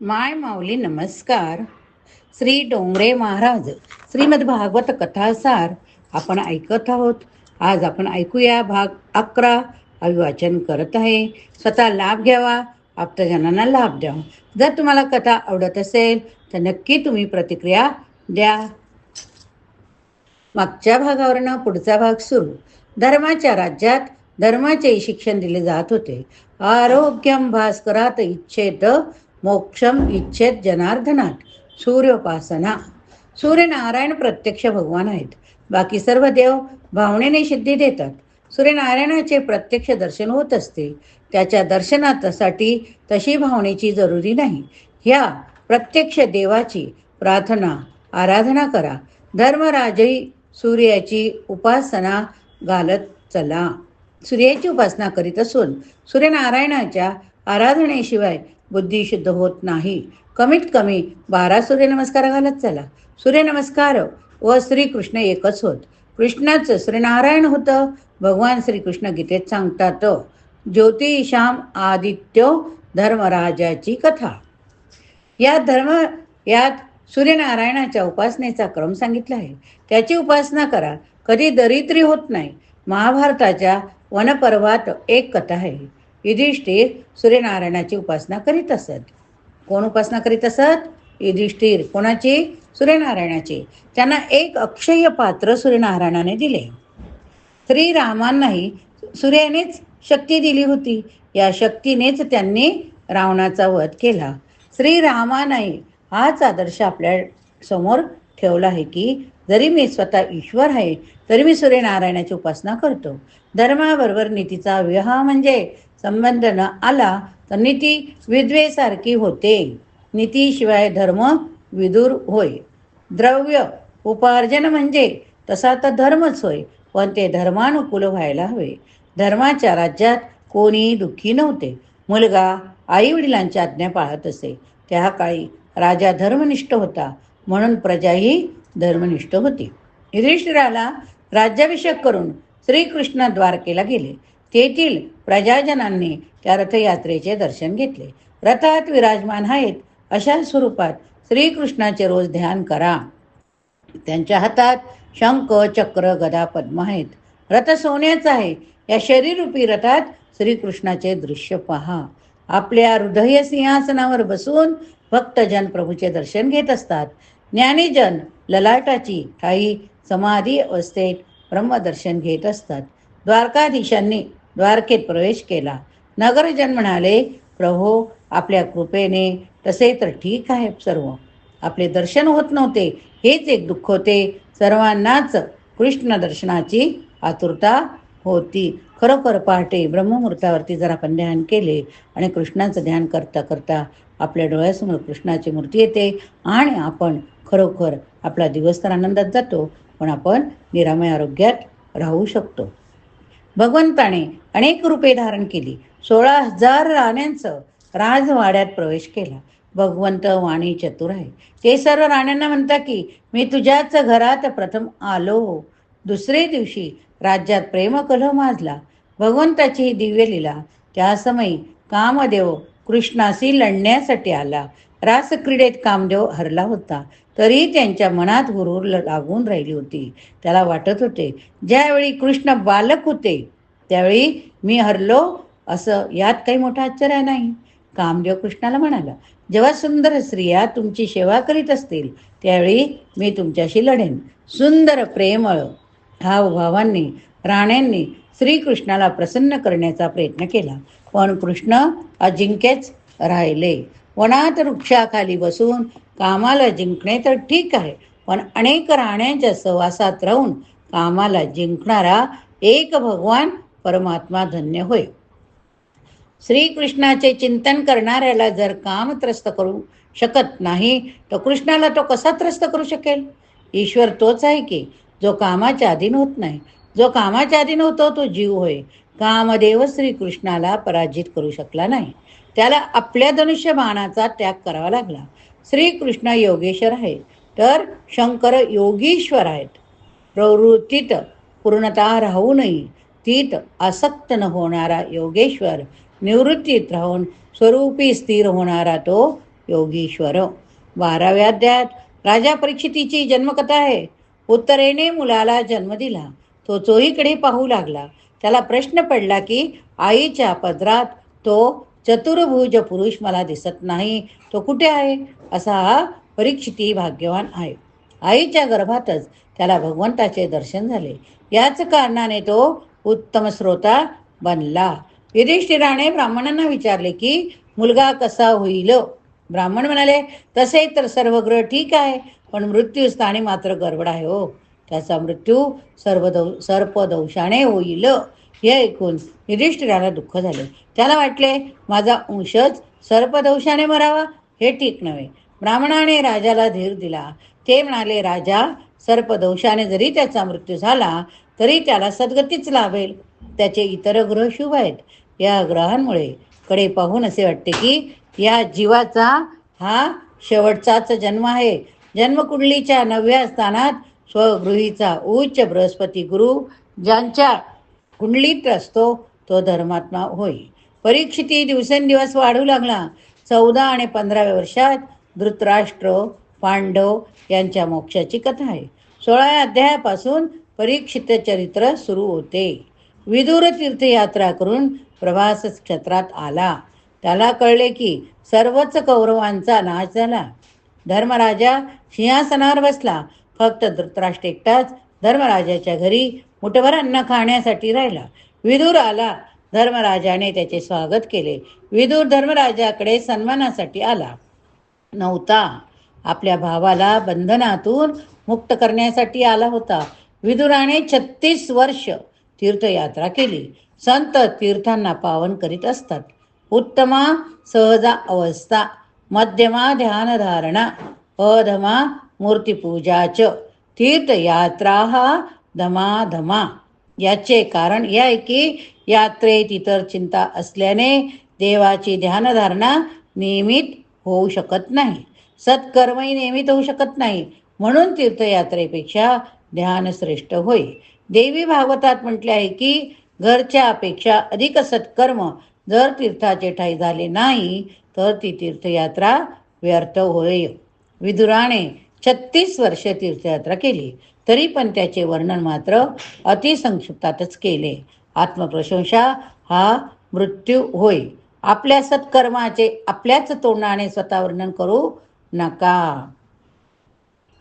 माय माऊली नमस्कार. श्री डोंगरे महाराज श्रीमद भागवत कथासार आपण ऐकत आहोत. आज आपण ऐकूया भाग अकरा अभिवाचन करत आहे. स्वतः लाभ घ्यावा आप्तजनांना लाभ द्यावा जर तुम्हाला कथा आवडत असेल तर नक्की तुम्ही प्रतिक्रिया द्या. मागच्या भागावरनं पुढचा भाग सुरू. धर्माच्या राज्यात धर्माचे शिक्षण दिले जात होते. आरोग्यम भास्करात इच्छेत मोक्षम इच्छेत जनार्दनात सूर्योपासना. सूर्यनारायण प्रत्यक्ष भगवान आहेत. बाकी सर्व देव भावनेने सिद्धी देतात. सूर्यनारायणाचे प्रत्यक्ष दर्शन होत असते. त्याच्या दर्शनासाठी तशी भावनेची जरुरी नाही. ह्या प्रत्यक्ष देवाची प्रार्थना आराधना करा. धर्मराजही सूर्याची उपासना घालत चला. सूर्याची उपासना करीत असून सूर्यनारायणाच्या आराधनेशिवाय बुद्धी शुद्ध होत नाही. कमीत कमी बारा सूर्यनमस्कार घालत चला. सूर्यनमस्कार व श्रीकृष्ण एकच होत. कृष्णाचं श्रीनारायण होतं. भगवान श्रीकृष्ण गीतेत सांगतात. ज्योतिषाम आदित्यो धर्मराजाची कथा. या धर्म यात सूर्यनारायणाच्या उपासनेचा क्रम सांगितला आहे. त्याची उपासना करा. कधी दरिद्री होत नाही. महाभारताच्या वनपर्वात एक कथा आहे. युधिष्ठिर सूर्यनारायणाची उपासना करीत असत. कोण उपासना करीत असत? युधिष्ठिर. कोणाची? सूर्यनारायणाची. त्यांना एक अक्षय पात्र सूर्यनारायणाने दिले. श्रीरामांनाही सूर्यानेच शक्ती दिली होती. या शक्तीनेच त्यांनी रावणाचा वध केला. श्रीरामाने हाच आदर्श आपल्यासमोर ठेवला आहे की जरी मी स्वतः ईश्वर आहे तरी मी सूर्यनारायणाची उपासना करतो. धर्माबरोबर नीतीचा विवाह म्हणजे संबंध न आला तर नीती विद्वेसारखी होते. नीतीशिवाय धर्म विदूर होय. द्रव्य उपार्जन म्हणजे तसा तर धर्मच होय पण ते धर्मानुकूल व्हायला हवे. धर्माच्या राज्यात कोणी दुःखी नव्हते. मुलगा आई वडिलांची आज्ञा पाळत असे. त्या काळी राजा धर्मनिष्ठ होता म्हणून प्रजाही धर्मनिष्ठ होती. युधिष्ठिराला राज्याभिषेक करून श्रीकृष्ण द्वारकेला गेले. तेथील प्रजाजनांनी त्या रथयात्रेचे दर्शन घेतले. रथात विराजमान आहेत अशा स्वरूपात श्रीकृष्णाचे रोज ध्यान करा. त्यांच्या हातात शंख चक्र गदा पद्म आहेत. रथ सोन्याचा आहे. या शरीरूपी रथात श्रीकृष्णाचे दृश्य पहा. आपल्या हृदय सिंहासनावर बसून भक्तजन प्रभूचे दर्शन घेत असतात. ज्ञानीजन ललाटाची ठाई समाधी अवस्थेत ब्रह्मदर्शन घेत असतात. द्वारकाधीशांनी द्वारकेत प्रवेश केला. नगरजन म्हणाले प्रभो आपल्या कृपेने तसे तर ठीक आहे सर्व. आपले दर्शन होत नव्हते. हेच एक दुःख होते. सर्वांनाच कृष्ण दर्शनाची आतुरता होती. खरोखर पहाटे ब्रह्ममुहूर्तावरती जर आपण ध्यान केले आणि कृष्णाचं ध्यान करता करता आपल्या डोळ्यासमोर कृष्णाची मूर्ती येते आणि आपण खरोखर आपला दिवस तर आनंदात जातो. पण आपण निरामय आरोग्यात राहू शकतो. भगवंताने अनेक रूपे धारण केली. सोळा हजार राण्यांचं राजवाड्यात प्रवेश केला. भगवंत वाणी चतुर आहे. ते सर्व राण्यांना म्हणतात की मी तुझ्याच घरात प्रथम आलो. दुसरे दिवशी राज्यात प्रेमकलह माजला. भगवंताची ही दिव्य लीला त्या समयी कामदेव कृष्णाशी लढण्यासाठी आला. रासक्रीडेत कामदेव हरला होता. तरी त्यांच्या मनात गुरूर लागून राहिली होती. त्याला वाटत होते ज्यावेळी कृष्ण बालक होते त्यावेळी मी हरलो असं यात काही मोठा आश्चर्य नाही. कामदेव कृष्णाला म्हणाला जेव्हा सुंदर स्त्रिया तुमची सेवा करीत असतील त्यावेळी मी तुमच्याशी लढेन. सुंदर प्रेमळ भावभावांनी राण्यांनी श्रीकृष्णाला प्रसन्न करण्याचा प्रयत्न केला. पण कृष्ण अजिंक्यच राहिले. वनात वृक्षाखाली बसून कामाला जिंकणे तर ठीक आहे पण अनेक राण्यांच्या सहवासात राहून कामाला जिंकणारा एक भगवान परमात्मा धन्य होय. श्रीकृष्णाचे चिंतन करणाऱ्याला जर काम त्रस्त करू शकत नाही तर कृष्णाला तो कसा त्रस्त करू शकेल? ईश्वर तोच आहे की जो कामाच्या अधीन होत नाही. जो कामाच्या अधीन होतो तो जीव होय. कामदेव श्रीकृष्णाला पराजित करू शकला नाही. त्याला आपल्या धनुष्य बाणाचा त्याग करावा लागला. श्रीकृष्ण योगेश्वर आहे तर शंकर योगीश्वर आहेत. प्रवृत्तीत पूर्णता राहूनही तीत आसक्त न होणारा योगेश्वर निवृत्तीत राहून स्वरूपी स्थिर होणारा तो योगीश्वर. बाराव्या अध्यायात राजा परीक्षितीची जन्मकथा आहे. उत्तरेने मुलाला जन्म दिला. तो चोहीकडे पाहू लागला. त्याला प्रश्न पडला की आईच्या पदरात तो चतुर्भुज पुरुष मला दिसत नाही. तो कुठे आहे? असा हा परीक्षिती भाग्यवान आहे. आईच्या गर्भातच त्याला भगवंताचे दर्शन झाले. याच कारणाने तो उत्तम श्रोता बनला. युधिष्ठिराने ब्राह्मणांना विचारले की मुलगा कसा होईल? ब्राह्मण म्हणाले तसे तर सर्व ग्रह ठीक आहे पण मृत्यूस्थानी मात्र गडबड आहे हो. त्याचा मृत्यू सर्वदौ सर्पदंशाने होईल. हे ऐकून युधिष्ठिराला दुःख झाले. त्याला वाटले माझा अंशच सर्पदंशाने मरावा हे ठीक नव्हे. ब्राह्मणाने राजाला धीर दिला. ते म्हणाले राजा सर्पदंशाने जरी त्याचा मृत्यू झाला तरी त्याला सद्गतीच लाभेल. त्याचे इतर ग्रह शुभ आहेत. या ग्रहांमुळे कडे पाहून असे वाटते की या जीवाचा हा शेवटचाच जन्म आहे. जन्मकुंडलीच्या नवव्या स्थानात स्वगृहीचा उच्च बृहस्पती गुरु ज्यांच्या कुंडलीत असतो तो धर्मात्मा होय. परीक्षिती दिवसेंदिवस वाढू लागला. चौदा आणि पंधराव्या वर्षात धृतराष्ट्र पांडव यांच्या मोक्षाची कथा आहे. सोळाव्या अध्यायापासून परीक्षित चरित्र सुरू होते. विदुर तीर्थयात्रा करून प्रवास क्षेत्रात आला. त्याला कळले की सर्वच कौरवांचा नाश झाला. धर्मराजा सिंहासनावर बसला. फक्त धृतराष्ट्र एकटाच धर्मराजाच्या घरी मुठभर अन्न खाण्यासाठी राहिला. विदूर आला धर्मराजाने त्याचे स्वागत केले. विदूर धर्मराजाकडे सन्मानासाठी आला. नव्हता. आपल्या भावाला बंधनातून मुक्त करण्यासाठी आला होता. विदुराने छत्तीस वर्ष तीर्थयात्रा केली. संत तीर्थांना पावन करीत असतात. उत्तमा सहजा अवस्था मध्यमा ध्यानधारणा अधमा मूर्तिपूजाच. तीर्थयात्रा हा धमाधमा याचे कारण हे आहे की यात्रेत इतर चिंता असल्याने देवाची ध्यानधारणा नियमित होऊ शकत नाही. सत्कर्मही नियमित होऊ शकत नाही. म्हणून तीर्थयात्रेपेक्षा ध्यान श्रेष्ठ होय. देवी भागवतात म्हटले आहे की घरच्या अपेक्षा अधिक सत्कर्म जर तीर्थाचे ठाई झाले नाही तर ती तीर्थयात्रा व्यर्थ होय. विदुराने छत्तीस वर्ष तीर्थयात्रा केली. तरी पण त्याचे वर्णन मात्र अतिसंक्षिप्तातच केले. आत्मप्रशंसा हा मृत्यू होय. आपल्या सत्कर्माचे आपल्याच तोंडाने स्वतः वर्णन करू नका.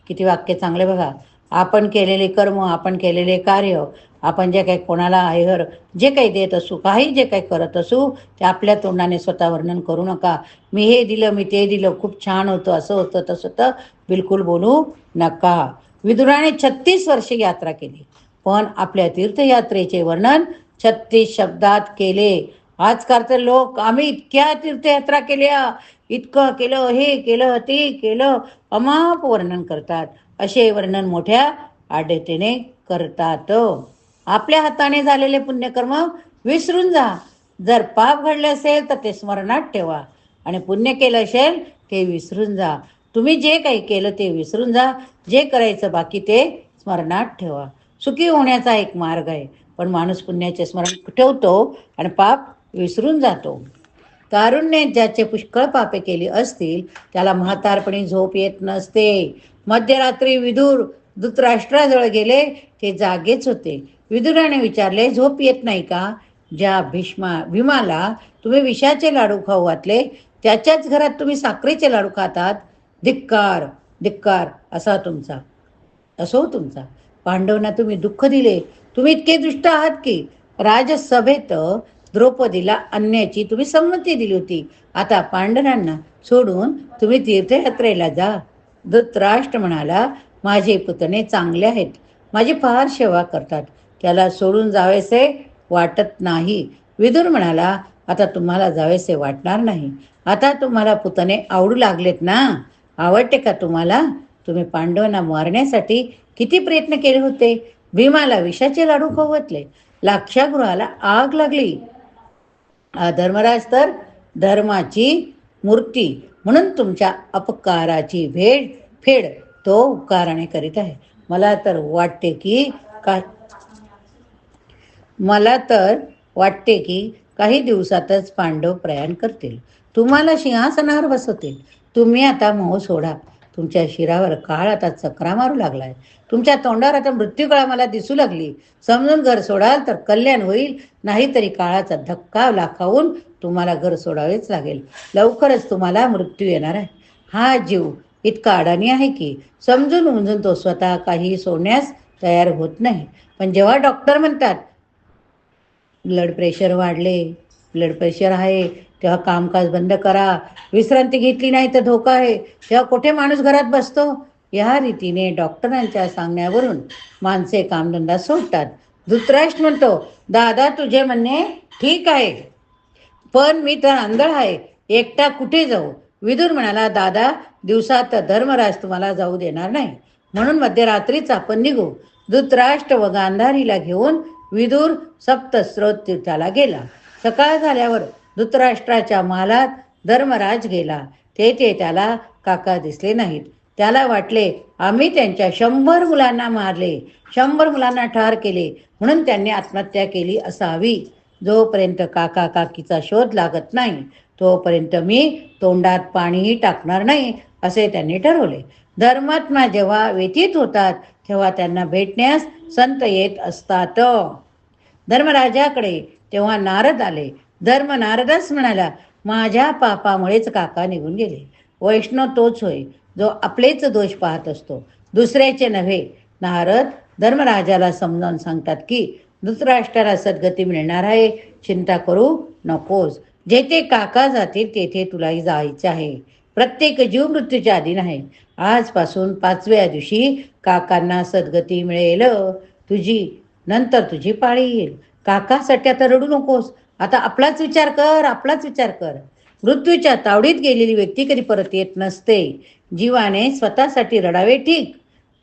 किती वाक्य चांगले बघा. आपण केलेले कर्म आपण केलेले कार्य आपण जे काही कोणाला आहेर जे काही देत असू काही जे काही करत असू ते आपल्या तोंडाने स्वतः वर्णन करू नका. मी हे दिलं मी ते दिलं खूप छान होतं असं होतं तसं होतं बिलकुल बोलू नका. विदुराने छत्तीस वर्षे यात्रा केली. पण आपल्या तीर्थयात्रेचे वर्णन छत्तीस शब्दात केले. आजकाल तर लोक आम्ही इतक्या तीर्थयात्रा केल्या. इतकं केलं हे केलं ते केलं. अमाप वर्णन करतात. असे वर्णन मोठ्या आढतेने करतात. आपल्या हाताने झालेले पुण्यकर्म विसरून जा. जर पाप घडले असेल तर ते स्मरणात ठेवा. आणि पुण्य केलं असेल ते विसरून जा. तुम्ही जे काही केलं ते विसरून जा. जे करायचं बाकी ते स्मरणात ठेवा. सुखी होण्याचा एक मार्ग आहे. पण माणूस पुण्याचे स्मरण ठेवतो आणि पाप विसरून जातो. कारुण्य ज्याचे पुष्कळ पापे केली असतील त्याला म्हातारपणी झोप येत नसते. मध्यरात्री विदूर धृतराष्ट्राजवळ गेले ते जागेच होते. विदुराने विचारले झोप येत नाही का? ज्या भीष्मा भीमाला तुम्ही विषाचे लाडू खाऊ घातले त्याच्याच घरात तुम्ही साखरेचे लाडू खातात? धिक्कार धिक्कार असा तुमचा. असो तुमचा. पांडवांना तुम्ही दुःख दिले. तुम्ही इतके दुष्ट आहात की राजसभेत द्रौपदीला आणण्याची तुम्ही संमती दिली होती. आता पांडवांना सोडून तुम्ही तीर्थयात्रेला जा. धृतराष्ट्र म्हणाला माझे पुतणे चांगले आहेत. माझी फार सेवा करतात. त्याला सोडून जावेसे वाटत नाही. विदुर म्हणाला आता तुम्हाला जावेसे वाटणार नाही. आता तुम्हाला पुतणे आवडू लागलेत ना. आवडते का तुम्हाला? तुम्ही पांडवांना मारण्यासाठी किती प्रयत्न केले होते? भीमाला विषाचे लाडू खवतले लाक्षागृहाला आग लागली. धर्मराज तर धर्माची मूर्ती म्हणून तुमच्या अपकाराची भेड फेड तो उपकाराने करीत आहे. मला तर वाटते की का मला तर वाटते की काही दिवसातच पांडव प्रयाण करतील. तुम्हाला सिंहासनावर बसवतील. तुम्ही आता मोह सोडा. तुमच्या शिरावर काळ आता चक्रा मारू लागलाय. तुमच्या तोंडावर आता मृत्यूकळा मला दिसू लागली. समजून घर सोडाल तर कल्याण होईल. नाहीतरी काळाचा धक्का लाखावून तुम्हाला घर सोडावेच लागेल. लवकरच तुम्हाला मृत्यू येणार आहे. हा जीव इतका अडाणी आहे की समजून उमजून तो स्वतः काही सोडण्यास तयार होत नाही. पण जेव्हा डॉक्टर म्हणतात ब्लड प्रेशर वाढले ब्लड प्रेशर आहे तेव्हा कामकाज बंद करा. विश्रांती घेतली नाही तर धोका आहे. तेव्हा कुठे माणूस घरात बसतो? या रीतीने डॉक्टरांच्या सांगण्यावरून माणसे कामधंदा सोडतात. धृतराष्ट्र म्हणतो दादा तुझे म्हणणे ठीक आहे. पण मी तर आंधळ आहे. एकटा कुठे जाऊ? विदुर म्हणाला दादा दिवसात धर्मराज तुम्हाला जाऊ देणार नाही. म्हणून मध्यरात्रीच आपण निघू. धृतराष्ट्र व गांधारीला घेऊन विदूर सप्तस्रोत तीर्थाला गेला. सकाळ झाल्यावर धृतराष्ट्राच्या महालात धर्मराज गेला. तेथे त्याला काका दिसले नाहीत. त्याला वाटले आम्ही त्यांच्या शंभर मुलांना मारले. शंभर मुलांना ठार केले. म्हणून त्यांनी आत्महत्या केली असावी. जोपर्यंत काका काकीचा शोध लागत नाही तोपर्यंत मी तोंडात पाणीही टाकणार नाही असे त्यांनी ठरवले. धर्मात्मा जेव्हा व्यतीत होतात तेव्हा त्यांना भेटण्यास संत येत असतात. धर्मराजाकडे तेव्हा नारद आले. धर्म नारदच म्हणाला माझ्या पापामुळेच काका निघून गेले. वैष्णव तोच होय जो आपलेच दोष पाहत असतो. दुसऱ्याचे नव्हे. नारद धर्मराजाला समजावून सांगतात की धृतराष्ट्राला सद्गती मिळणार आहे चिंता करू नकोस. जेथे काका जातील तेथे तुलाही जायचे आहे. प्रत्येक जीव मृत्यूच्या अधीन आहे. आजपासून पाचव्या दिवशी काकांना सद्गती मिळेल. तुझी नंतर तुझी पाळी येईल. काकासाठी आता रडू नकोस. आता आपलाच विचार कर आपलाच विचार कर. मृत्यूच्या तावडीत गेलेली व्यक्ती कधी परत येत नसते. जीवाने स्वतःसाठी रडावे ठीक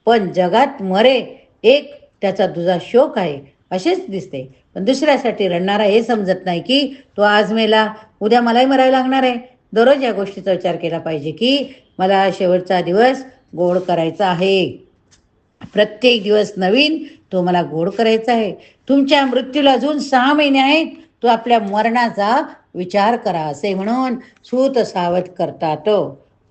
पण जगात मरे एक त्याचा तुझा शोक आहे असेच दिसते. पण दुसऱ्यासाठी रडणारा हे समजत नाही की तो आज मेला उद्या मलाही मरायला लागणार आहे. दररोज या गोष्टीचा विचार केला पाहिजे की मला शेवटचा दिवस गोड करायचा आहे. प्रत्येक दिवस नवीन तो मला गोड करायचा आहे. तुमच्या मृत्यूला अजून सहा महिने आहेत. तो आपल्या मरणाचा विचार करा असे म्हणून सूत सावध करतात.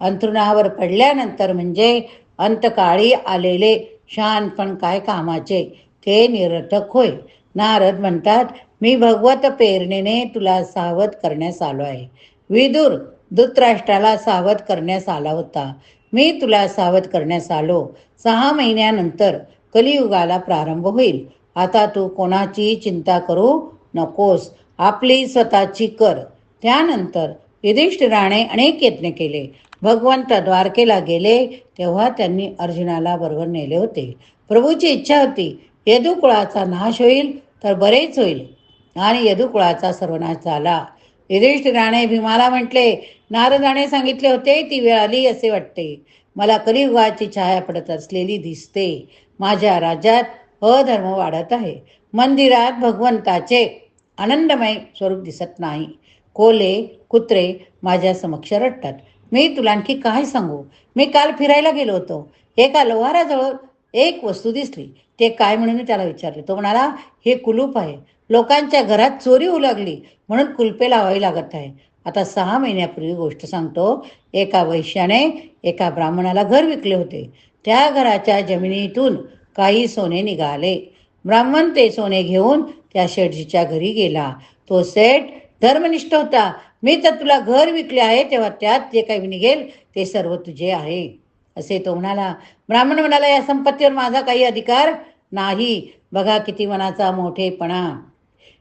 अंथरुणावर पडल्यानंतर म्हणजे अंतकाळी आलेले शानपण काय कामाचे? ते निरर्थक होय. नारद म्हणतात मी भगवत प्रेरणेने तुला सावध करण्यास आलो आहे. विदुर धृतराष्ट्राला सावध करण्यास आला होता. मी तुला सावध करण्यास आलो. सहा महिन्यानंतर कलियुगाला प्रारंभ होईल. आता तू कोणाची चिंता करू नकोस. आपली स्वतःची कर. त्यानंतर युधिष्ठिराने अनेक यत्न केले. भगवंत द्वारकेला गेले तेव्हा त्यांनी अर्जुनाला बरोबर नेले होते. प्रभूची इच्छा होती यदुकुळाचा नाश होईल तर बरेच होईल. आणि यदुकुळाचा सर्वनाश झाला. युधिष्ठिराने भीमाला म्हटले नारदाने सांगितले होते ती वेळ आली असे वाटते. मला कलियुगाची छाया पडत असलेली दिसते. माझ्या राज्यात अधर्म वाढत आहे. मंदिरात भगवंताचे आनंदमय स्वरूप दिसत नाही. कोले कुत्रे माझ्या समक्ष रडतात. मी तुला आणखी काय सांगू? मी काल फिरायला गेलो होतो. एका लोहाराजवळ एक वस्तू दिसली. ते काय म्हणून मी त्याला विचारले. तो म्हणाला हे कुलूप आहे. लोकांच्या घरात चोरी होऊ लागली म्हणून कुलपे लावावी लागत आहे. आता सहा महिन्यापूर्वी गोष्ट सांगतो. एका वैश्याने एका ब्राह्मणाला घर विकले होते. त्या घराच्या जमिनीतून काही सोने निघाले. ब्राह्मण ते सोने घेऊन त्या शेठजीच्या घरी गेला. तो सेठ धर्मनिष्ठ होता. मी तर तुला घर विकले आहे तेव्हा त्यात जे काही निघेल ते सर्व तुझे आहे. असे तो म्हणाला. ब्राह्मण म्हणाला या संपत्तीवर माझा काही अधिकार नाही. बघा किती मनाचा मोठेपणा.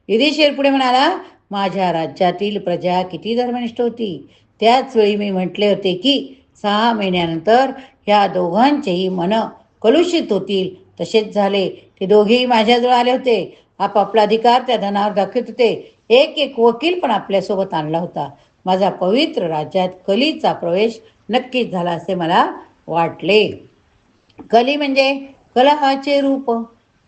युधिष्ठिर पुढे म्हणाला माझ्या राज्यातील प्रजा किती धर्मनिष्ठ होती. त्याच वेळी मी म्हटले होते की सहा महिन्यानंतर ह्या दोघांचेही मन कलुषित होतील. तसेच झाले. ते दोघेही माझ्याजवळ आले होते. आपापला अधिकार त्या धनावर दाखवत होते. एक एक वकील पण आपल्यासोबत आणला होता. माझा पवित्र राज्यात कलीचा प्रवेश नक्कीच झाला असे मला वाटले. कली म्हणजे कलहाचे रूप.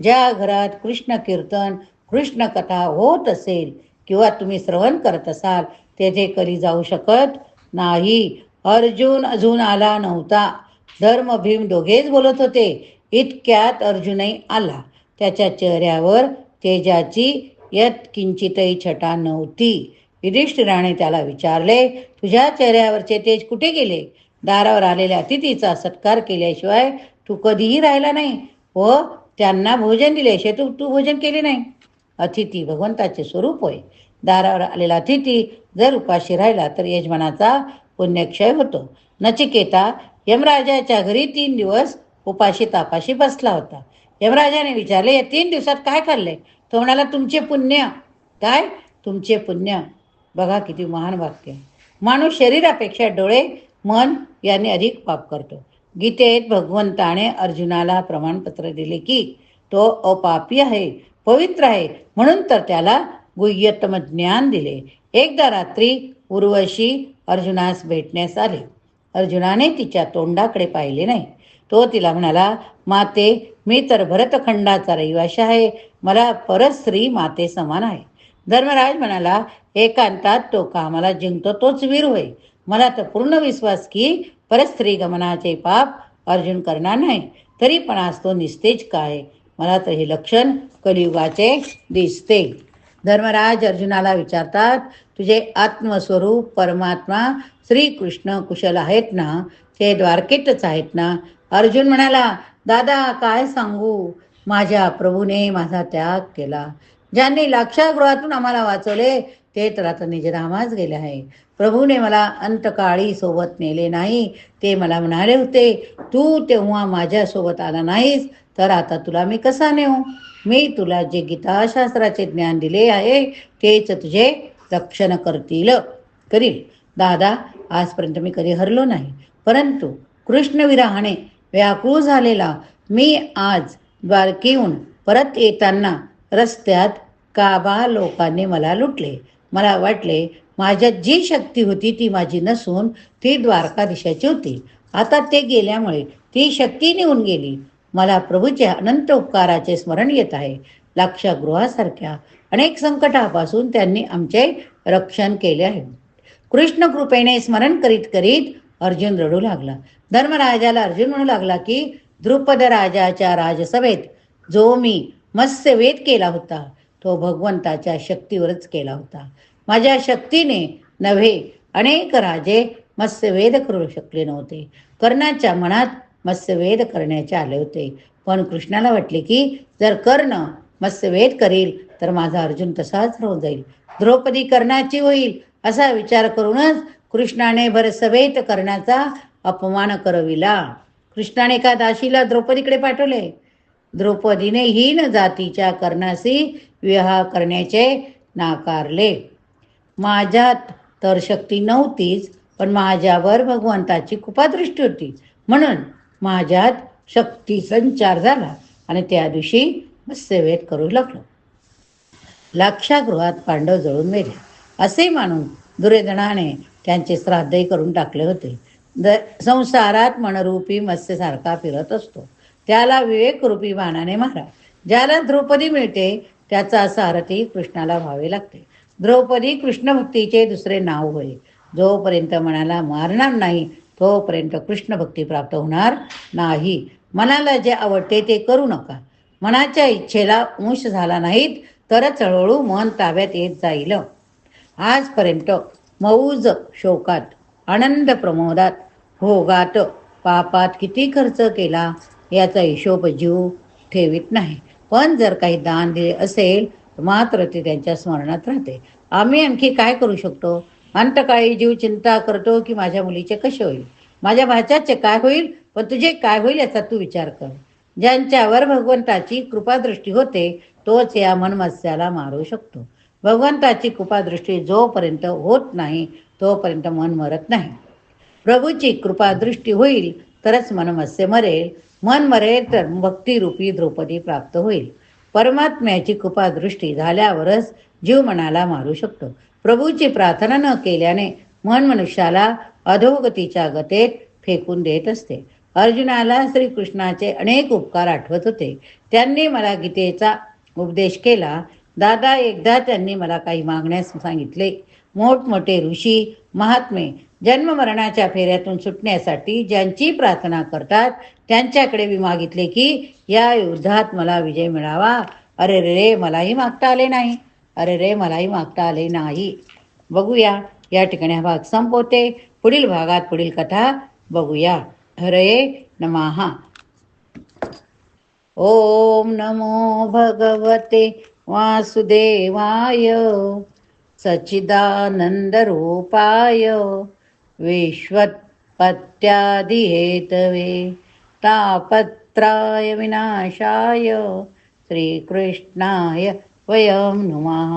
ज्या घरात कृष्ण कीर्तन कृष्ण कथा होत असेल किंवा तुम्ही श्रवण करत असाल तेथे कली जाऊ शकत नाही. अर्जुन अजून आला नव्हता. धर्म भीम दोघेच बोलत होते. इतक्यात अर्जुनही आला. त्याच्या चेहऱ्यावर तेजाची यत किंचितही छटा नव्हती. युधिष्ठिराने त्याला विचारले तुझ्या चेहऱ्यावरचे तेज कुठे गेले? दारावर आलेल्या अतिथीचा सत्कार केल्याशिवाय तू कधीही राहिला नाही. व त्यांना भोजन दिल्याशिवाय तू तू भोजन केले नाही. अतिथी भगवंताचे स्वरूप होय. दारावर आलेला अतिथी जर उपाशी राहिला तर यजमानाचा पुण्यक्षय होतो. नचिकेता यमराजाच्या घरी तीन दिवस उपाशी तापाशी बसला होता. यमराजाने विचारले या तीन दिवसात काय खाल्ले? तो म्हणाला तुमचे पुण्य. काय? तुमचे पुण्य. बघा किती महान वाक्य. माणूस शरीरापेक्षा डोळे मन यांनी अधिक पाप करतो. गीतेत भगवंताने अर्जुनाला प्रमाणपत्र दिले की तो अपापी आहे पवित्र आहे. म्हणून तर त्याला गुह्यतम ज्ञान दिले. एकदा रात्री उर्वशी अर्जुनास भेटण्यास आले. अर्जुनाने तिच्या तोंडाकडे पाहिले नाही. तो तिला म्हणाला माते मी तर भरतखंडाचा रहिवाशी आहे. मला परस्त्री माते समान आहे. धर्मराज म्हणाला एकांतात तो कामाला जिंकतो तोच वीर होय. मला तर पूर्ण विश्वास की परस्त्री गमनाचे पाप अर्जुन करणार नाही. तरी पण आज तो निस्तेज काय? मला तर हे लक्षण कलियुगाचे दिसते. धर्मराज अर्जुनाला विचारतात तुझे आत्मस्वरूप परमात्मा श्रीकृष्ण कुशल आहेत ना? ते द्वारकेतच आहेत ना? अर्जुन म्हणाला दादा काय सांगू? माझ्या प्रभूने माझा त्याग केला. ज्यांनी लाक्षागृहातून आम्हाला वाचवले ते तर आता निजरामाच गेले आहे. प्रभूने मला अंतकाळी सोबत नेले नाही. ते मला म्हणाले होते तू तेव्हा माझ्यासोबत आला नाहीस तर आता तुला मी कसा नेऊ? मी तुला जे गीताशास्त्राचे ज्ञान दिले आहे तेच तुझे रक्षण करतील. करील. दादा आजपर्यंत मी कधी हरलो नाही. परंतु कृष्णविराहाने व्याकुळ झालेला. मी आज द्वारकेहून परत येताना रस्त्यात काबा लोकांनी मला लुटले. मला वाटले माझ्यात जी शक्ती होती ती माझी नसून ती द्वारकाधीशाची होती. आता ते गेल्यामुळे ती शक्ती निघून गेली. मला प्रभूच्या अनंत उपकाराचे स्मरण येत आहे. लाक्षागृहासारख्या अनेक संकटापासून त्यांनी आमचे रक्षण केले आहे. कृष्ण कृपेने स्मरण करीत करीत अर्जुन रडू लागला. धर्मराजाला अर्जुन म्हणू लागला की द्रुपद राजाच्या राजसभेत जो मी मत्स्यवेद केला होता तो भगवंताच्या शक्तीवरच केला होता. माझ्या शक्तीने नव्हे अनेक राजे मत्स्यवेद करू शकले नव्हते. कर्णाच्या मनात मत्स्यवेद करण्याचे आले होते. पण कृष्णाला वाटले की जर कर्ण मत्स्यवेद करील तर माझा अर्जुन तसाच राहून जाईल. द्रौपदी कर्णाची होईल असा विचार करूनच कृष्णाने भरसवेत करण्याचा अपमान करविला. कृष्णाने एका दाशीला द्रौपदीकडे पाठवले. द्रौपदीने हीन जातीच्या कर्णाशी विवाह करण्याचे नाकारले. माझ्यात तर शक्ती नव्हतीच पण माझ्यावर भगवंताची कृपादृष्टी होती. म्हणून माझ्यात शक्ती संचार झाला आणि त्या दिवशी सेवेत करू लागलो. लाक्षागृहात पांडव जळून मेले. असे मानून दुर्योधनाने त्यांचे श्राद्धही करून टाकले होते. द संसारात मनरूपी मत्स्यसारखा फिरत असतो. त्याला विवेकरूपी बाणाने मारा. ज्याला द्रौपदी मिळते त्याचा सारथी कृष्णाला व्हावे लागते. द्रौपदी कृष्णभक्तीचे दुसरे नाव होय. जोपर्यंत मनाला मारणार नाही तोपर्यंत कृष्ण भक्ती प्राप्त होणार नाही. मनाला जे आवडते ते करू नका. मनाच्या इच्छेला अंश झाला नाहीत तरच हळूहळू मन ताब्यात येत जाईल. आजपर्यंत मौज शोकात आनंद प्रमोदात. हो भोगात पापात किती खर्च केला याचा हिशोब जीव ठेवीत नाही. पण जर काही दान दिले असेल मात्र ते त्यांच्या स्मरणात राहते. आम्ही आणखी काय करू शकतो? अंतकाळी जीव चिंता करतो की माझ्या मुलीचे कसे होईल? माझ्या भाच्याचे काय होईल? पण तुझे काय होईल याचा तू विचार कर. ज्यांच्यावर भगवंताची कृपादृष्टी होते तोच या मनमत्स्याला मारू शकतो. भगवंताची कृपादृष्टी जोपर्यंत होत नाही तोपर्यंत मन मरत नाही. प्रभूची कृपादृष्टी होईल तरच मनमत्स्य मरेल. मन मरेल तर भक्तिरूपी द्रौपदी प्राप्त होईल. परमात्म्याची कृपादृष्टी झाल्यावरच जीव मनाला मारू शकतो. प्रभूची प्रार्थना न केल्याने मन मनुष्याला अधोगतीच्या गतेत फेकून देत असते. अर्जुनाला श्रीकृष्णाचे अनेक उपकार आठवत होते. त्यांनी मला गीतेचा उपदेश केला दादा एकदा त्यांनी मला काही मागण्यास सांगितले. मोठमोठे ऋषी महात्मे जन्म मरणाच्या फेऱ्यातून सुटण्यासाठी ज्यांची प्रार्थना करतात त्यांच्याकडे मी मागितले की या युद्धात मला विजय मिळावा. अरे रे मलाही मागता आले नाही. अरे रे मलाही मागता आले नाही. बघूया. या ठिकाणी हा भाग संपवते. पुढील भागात पुढील कथा बघूया. हरये नमहा ओम नमो भगवते वासुदेवाय सच्चिदानन्दरूपाय विश्वत्पत्यादिहेतवे तापत्राय विनाशाय श्रीकृष्णाय वयं नुमः